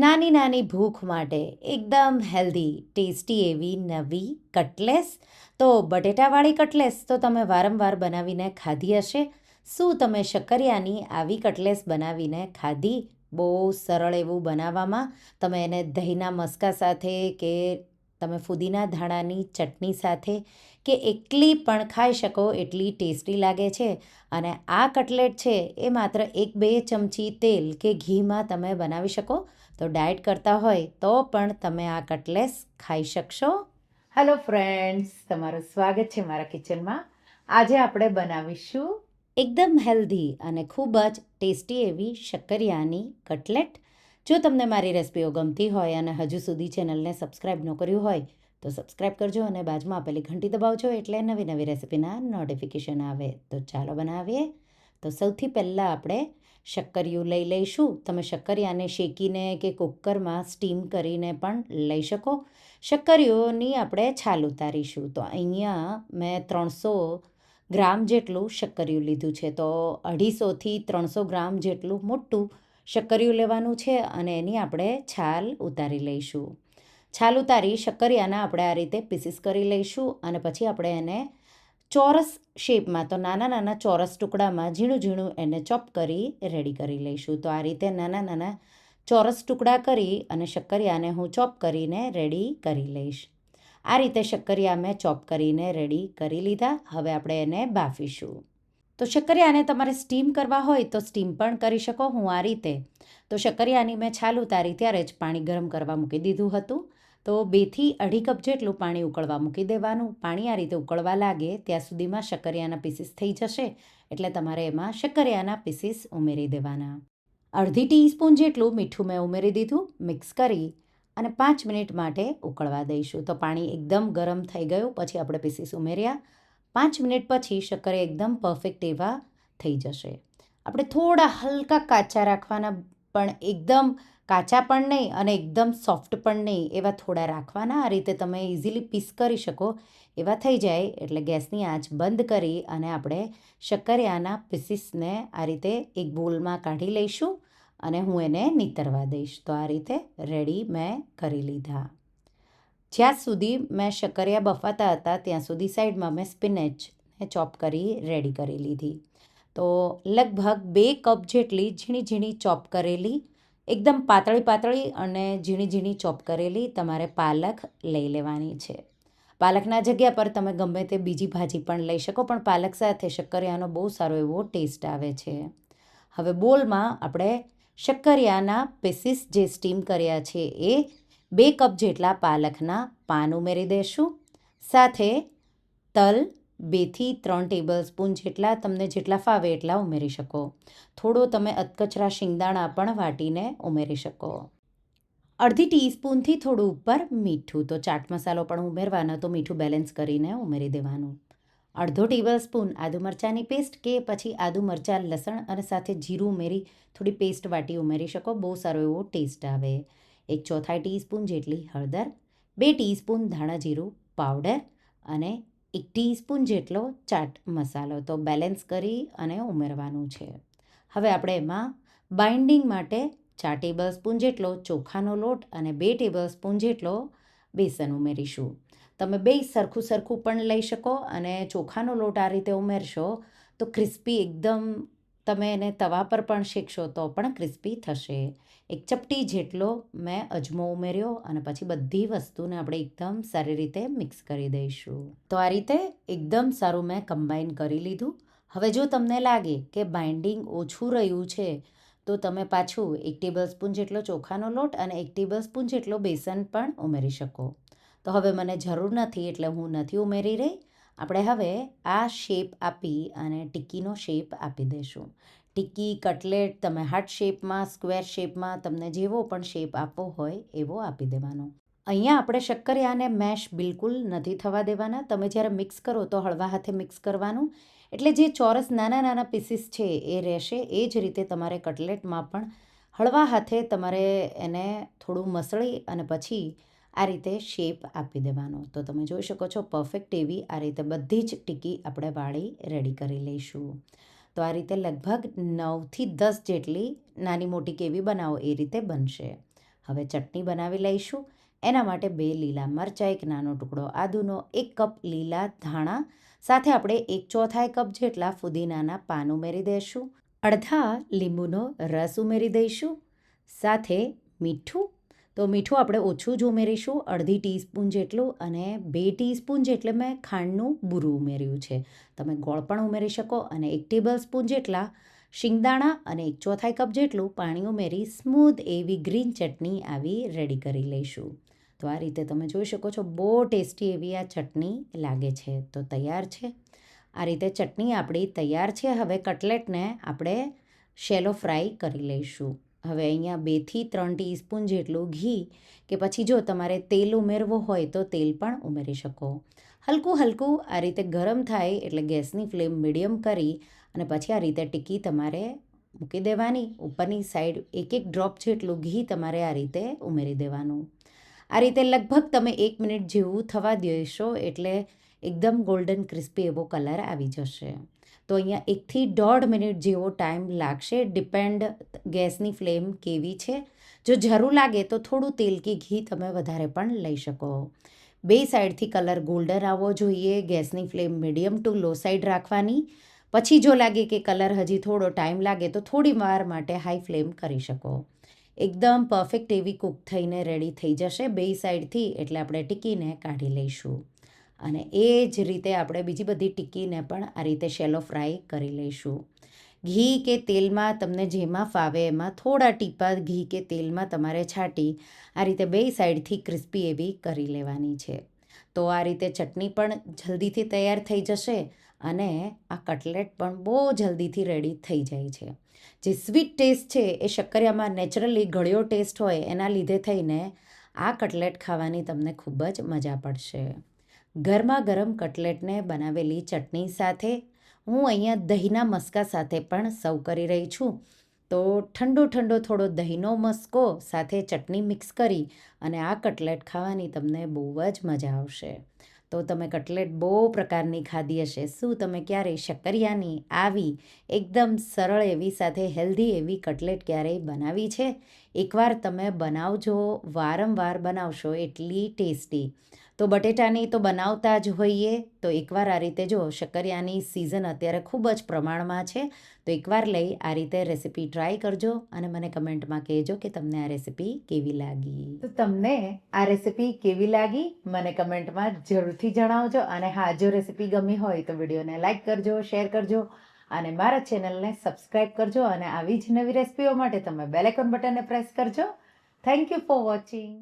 નાની નાની ભૂખ માટે એકદમ હેલ્ધી, ટેસ્ટી એવી નવી કટલેસ. તો બટેટાવાળી કટલેસ તો તમે વારંવાર બનાવીને ખાધી હશે. શું તમે શક્કરિયાની આવી કટલેસ બનાવીને ખાધી? બહુ સરળ એવું બનાવવામાં. તમે એને દહીંના મસ્કા સાથે કે તમે ફુદીના ધાણાની ચટણી સાથે કે એકલી પણ ખાઈ શકો, એટલી ટેસ્ટી લાગે છે. અને આ કટલેટ છે, એ માત્ર એક બે ચમચી તેલ કે ઘીમાં તમે બનાવી શકો. તો ડાયટ કરતા હોય તો પણ તમે આ કટલેસ ખાઈ શકશો. હેલો ફ્રેન્ડ્સ તમારું સ્વાગત છે મારા કિચનમાં. આજે આપણે બનાવીશું એકદમ હેલ્ધી અને ખૂબ જ ટેસ્ટી એવી શક્કરિયાની કટલેટ. જો તમને મારી રેસિપીઓ ગમતી હોય અને હજુ સુધી ચેનલને સબસ્ક્રાઈબ ન કર્યું હોય તો સબસ્ક્રાઈબ કરજો અને બાજુમાં આપેલી ઘંટી દબાવજો એટલે નવી નવી રેસિપીના નોટિફિકેશન આવે. તો ચાલો બનાવીએ. તો સૌથી પહેલાં આપણે શક્કરિયું લઈ લઈશું. તમે શક્કરિયાને શેકીને કે કુકરમાં સ્ટીમ કરીને પણ લઈ શકો. શક્કરિયોની આપણે છાલ ઉતારીશું. તો અહીંયા મેં ત્રણસો ગ્રામ જેટલું શક્કરિયું લીધું છે. તો અઢીસોથી ત્રણસો ગ્રામ જેટલું મોટું શક્કરિયું લેવાનું છે અને એની આપણે છાલ ઉતારી લઈશું. છાલ ઉતારી શક્કરિયાના આપણે આ રીતે પીસીસ કરી લઈશું અને પછી આપણે એને ચોરસ શેપમાં, તો નાના નાના ચોરસ ટુકડામાં ઝીણું ઝીણું એને ચોપ કરી, રેડી કરી લઈશું. તો આ રીતે નાના નાના ચોરસ ટુકડા કરી અને શક્કરિયાને હું ચોપ કરીને રેડી કરી લઈશ. આ રીતે શક્કરિયા મેં ચોપ કરીને રેડી કરી લીધા. હવે આપણે એને બાફીશું. તો શક્કરિયાને તમારે સ્ટીમ કરવા હોય તો સ્ટીમ પણ કરી શકો. હું આ રીતે, તો શક્કરિયાની મેં છાલ ઉતારી ત્યારે જ પાણી ગરમ કરવા મૂકી દીધું હતું. તો બેથી અઢી કપ જેટલું પાણી ઉકળવા મૂકી દેવાનું. પાણી આ રીતે ઉકળવા લાગે ત્યાં સુધીમાં શક્કરિયાના પીસીસ થઈ જશે. એટલે તમારે એમાં શક્કરિયાના પીસીસ ઉમેરી દેવાના. અડધી ટીસ્પૂન જેટલું મીઠું મેં ઉમેરી દીધું મિક્સ કરી અને પાંચ મિનિટ માટે ઉકળવા દઈશું. તો પાણી એકદમ ગરમ થઈ ગયું, પછી આપણે પીસીસ ઉમેર્યા. પાંચ મિનિટ પછી શક્કર એકદમ પરફેક્ટ એવા થઈ જશે. આપણે થોડા હલકા કાચા રાખવાના, પણ એકદમ કાચા પણ નહીં અને એકદમ સોફ્ટ પણ નહીં એવા થોડા રાખવાના. આ રીતે તમે ઇઝીલી પીસ કરી શકો. એવા થઈ જાય એટલે ગેસની આંચ બંધ કરી અને આપણે શક્કરિયાના પીસીસને આ રીતે એક બોલમાં કાઢી લઈશું અને હું એને નીતરવા દઈશ. તો આ રીતે રેડી મેં કરી લીધા. જ્યાં સુધી મેં શક્કરિયા બફાતા હતા ત્યાં સુધી સાઈડમાં મેં સ્પિનેચને ચોપ કરી રેડી કરી લીધી. તો લગભગ બે કપ જેટલી ઝીણી ઝીણી ચોપ કરેલી એકદમ પાતળી પાતળી અને ઝીણી ઝીણી ચોપ કરેલી તમારે પાલક લઈ લેવાની છે. પાલકના જગ્યા પર તમે ગમે તે બીજી ભાજી પણ લઈ શકો, પણ પાલક સાથે શક્કરિયાનો બહુ સારો એવો ટેસ્ટ આવે છે. હવે બોલમાં આપણે શક્કરિયાના પીસીસ જે સ્ટીમ કર્યા છે એ બે કપ જેટલા પાલકના પાન ઉમેરી દઈશું સાથે તલ બેથી ત્રણ ટેબલ સ્પૂન જેટલા તમને જેટલા ફાવે એટલા ઉમેરી શકો. થોડો તમે અધકચરા શિંગદાણા પણ વાટીને ઉમેરી શકો. અડધી ટીસ્પૂનથી થોડું ઉપર મીઠું, તો ચાટ મસાલો પણ ઉમેરવાનો, તો મીઠું બેલેન્સ કરીને ઉમેરી દેવાનું. અડધો ટેબલ સ્પૂન આદુ મરચાંની પેસ્ટ કે પછી આદુ મરચાં, લસણ અને સાથે જીરું ઉમેરી થોડી પેસ્ટ વાટી ઉમેરી શકો, બહુ સારો એવો ટેસ્ટ આવે. એક ચોથાઈ ટીસ્પૂન જેટલી હળદર, બે ટીસ્પૂન ધાણા જીરું પાવડર અને એક ટીસ્પૂન જેટલો ચાટ મસાલો તો બેલેન્સ કરી અને ઉમેરવાનું છે. હવે આપણે એમાં બાઇન્ડિંગ માટે ચાર ટેબલ સ્પૂન જેટલો ચોખાનો લોટ અને બે ટેબલ સ્પૂન જેટલો બેસન ઉમેરીશું. તમે બે સરખું સરખું પણ લઈ શકો અને ચોખાનો લોટ આ રીતે ઉમેરશો તો ક્રિસ્પી એકદમ તમે એને તવા પર પણ શેકશો તો પણ ક્રિસ્પી થશે. એક ચપટી જેટલો મેં અજમો ઉમેર્યો અને પછી બધી વસ્તુને આપણે એકદમ સારી રીતે મિક્સ કરી દઈશું. તો આ રીતે એકદમ સારું મેં કમ્બાઈન કરી લીધું. હવે જો તમને લાગે કે બાઇન્ડિંગ ઓછું રહ્યું છે, તો તમે પાછું એક ટેબલ સ્પૂન જેટલો ચોખાનો લોટ અને એક ટેબલ સ્પૂન જેટલો બેસન પણ ઉમેરી શકો. તો હવે મને જરૂર નથી એટલે હું નથી ઉમેરી રહી. આપણે હવે આ શેપ આપી અને ટિક્કીનો શેપ આપી દઈશું. ટિક્કી કટલેટ તમે હાર્ટ શેપમાં સ્ક્વેર શેપમાં તમને જેવો પણ શેપ આપવો હોય એવો આપી દેવાનો. અહીંયા આપણે શક્કરિયાને મેશ બિલકુલ નથી થવા દેવાના. તમે જ્યારે મિક્સ કરો તો હળવા હાથે મિક્સ કરવાનું. એટલે જે ચોરસ નાના નાના પીસીસ છે એ રહેશે. એ જ રીતે તમારે કટલેટમાં પણ હળવા હાથે તમારે એને થોડું મસળી અને પછી આ રીતે શેપ આપી દેવાનો. તો તમે જોઈ શકો છો પરફેક્ટ એવી આ રીતે બધી જ ટીકી આપણે વાળી રેડી કરી લઈશું. તો આ રીતે લગભગ નવથી દસ જેટલી નાની મોટી કેવી બનાવો એ રીતે બનશે. હવે ચટણી બનાવી લઈશું. એના માટે બે લીલા મરચાં, એક નાનો ટુકડો આદુનો, એક કપ લીલા ધાણા, સાથે આપણે એક ચોથાઈ કપ જેટલા ફુદીનાના પાન ઉમેરી દઈશું. અડધા લીંબુનો રસ ઉમેરી દઈશું. સાથે મીઠું તો મીઠું આપણે ઓછું જ ઉમેરીશું, અડધી ટીસ્પૂન જેટલું અને બે ટીસ્પૂન જેટલે મેં ખાંડનું બૂરું ઉમેર્યું છે. તમે ગોળ પણ ઉમેરી શકો અને એક ટેબલ સ્પૂન જેટલા શિંગદાણા અને એક ચોથાઈ કપ જેટલું પાણી ઉમેરી સ્મૂધ એવી ગ્રીન ચટણી આવી રેડી કરી લઈશું. તો આ રીતે તમે જોઈ શકો છો બહુ ટેસ્ટી એવી આ ચટણી લાગે છે. તો તૈયાર છે? આ રીતે ચટણી આપણી તૈયાર છે. હવે કટલેટને આપણે શેલો ફ્રાય કરી લઈશું. હવે અહીંયા બેથી ત્રણ ટીસ્પૂન જેટલું ઘી કે પછી જો તમારે તેલ ઉમેરવું હોય તો તેલ પણ ઉમેરી શકો. હલકું હલકું આ રીતે ગરમ થાય એટલે ગેસની ફ્લેમ મીડિયમ કરી અને પછી આ રીતે ટીકી તમારે મૂકી દેવાની. ઉપરની સાઈડ એક એક ડ્રોપ જેટલું ઘી તમારે આ રીતે ઉમેરી દેવાનું. આ રીતે લગભગ તમે એક મિનિટ જેવું થવા દેશો એટલે એકદમ ગોલ્ડન ક્રિસ્પી એવો કલર આવી જશે. તો અહીંયા એકથી દોઢ મિનિટ જેવો ટાઈમ લાગશે. ડિપેન્ડ ગેસની ફ્લેમ કેવી છે. જો જરૂર લાગે તો થોડું તેલ કે ઘી તમે વધારે પણ લઈ શકો. બે સાઈડથી કલર ગોલ્ડન આવવો જોઈએ. ગેસની flame medium to low side રાખવાની. પછી જો લાગે કે કલર હજી થોડો ટાઈમ લાગે તો થોડી વાર માટે હાઈ ફ્લેમ કરી શકો. એકદમ પરફેક્ટ એવી કૂક થઈને રેડી થઈ જશે. બે સાઈડથી એટલે આપણે ટીકીને કાઢી લઈશું. અને એ જ રીતે આપણે બીજી બધી ટીકીને પણ આ રીતે શેલો ફ્રાય કરી લઈશું. ઘી કે તેલમાં તમને જેમાં ફાવે એમાં થોડા ટીપા ઘી કે તેલમાં તમારે છાંટી આ રીતે બે સાઈડથી ક્રિસ્પી એવી કરી લેવાની છે. તો આ રીતે ચટણી પણ જલ્દીથી તૈયાર થઈ જશે અને આ કટલેટ પણ બહુ જલ્દીથી રેડી થઈ જાય છે. જે સ્વીટ ટેસ્ટ છે એ શક્કરિયામાં નેચરલી ગળ્યો ટેસ્ટ હોય એના લીધે થઈને આ કટલેટ ખાવાની તમને ખૂબ જ મજા પડશે. ગરમા ગરમ કટલેટને બનાવેલી ચટણી સાથે હું અહીંયા દહીંના મસ્કા સાથે પણ સર્વ કરી રહી છું. તો ઠંડો ઠંડો થોડો દહીંનો મસ્કો સાથે ચટણી મિક્સ કરી અને આ કટલેટ ખાવાની તમને બહુ જ મજા આવશે. તો તમે કટલેટ બહુ પ્રકારની ખાધી હશે. શું તમે ક્યારેય શક્કરિયાની આવી એકદમ સરળ એવી સાથે હેલ્ધી એવી કટલેટ ક્યારેય બનાવી છે? એકવાર તમે બનાવજો, વારંવાર બનાવશો એટલી ટેસ્ટી. તો બટેટાની તો બનાવતા જ હોઈએ. તો એકવાર આ રીતે જો શક્કરિયાની સિઝન અત્યારે ખૂબ જ પ્રમાણમાં છે. તો એકવાર લઈ આ રીતે રેસીપી ટ્રાય કરજો અને મને કમેન્ટમાં કહેજો કે તમને આ રેસીપી કેવી લાગી. તો તમને આ રેસીપી કેવી લાગી? મને કમેન્ટમાં જરૂરથી જણાવજો અને હા, જો રેસીપી ગમી હોય તો વિડીયોને લાઇક કરજો શેર કરજો અને મારા ચેનલને સબસ્ક્રાઈબ કરજો અને આવી જ નવી રેસીપીઓ માટે તમે બેલેકોન બટનને પ્રેસ કરજો. Thank you for watching